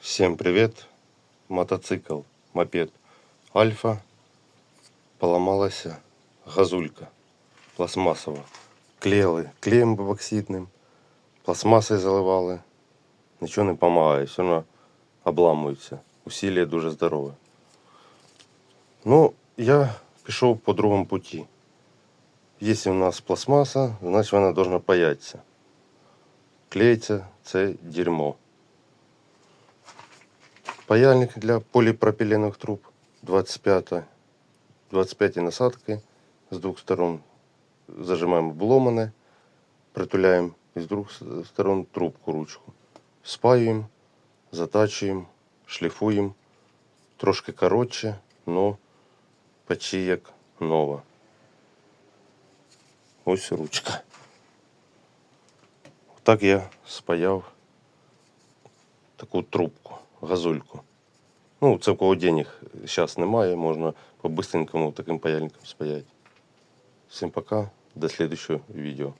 Всем привет! Мотоцикл, мопед Альфа. Поломалась газулька пластмасова. Клеїли клеєм бокситним, пластмасою заливали. Нічого не допомагає, все одно обламується. Усілля дуже здорове. Ну, я пішов по другому путі. Якщо у нас пластмаса, значить вона повинна паятися. Клеїться це дерьмо. Паяльник для поліпропиленових труб 25 25 насадки з двох сторон. Зажимаємо обломане, притуляємо із двох с- сторон трубку ручку. Спаюємо, затачуємо, шліфуємо. Трошки коротше, но почти як нова. Ось ручка. Так я спаяв таку трубку, газульку. Ну, це в кого денег зараз немає, можна по-быстренькому таким паяльником спаяти. Всім пока, до следующего видео.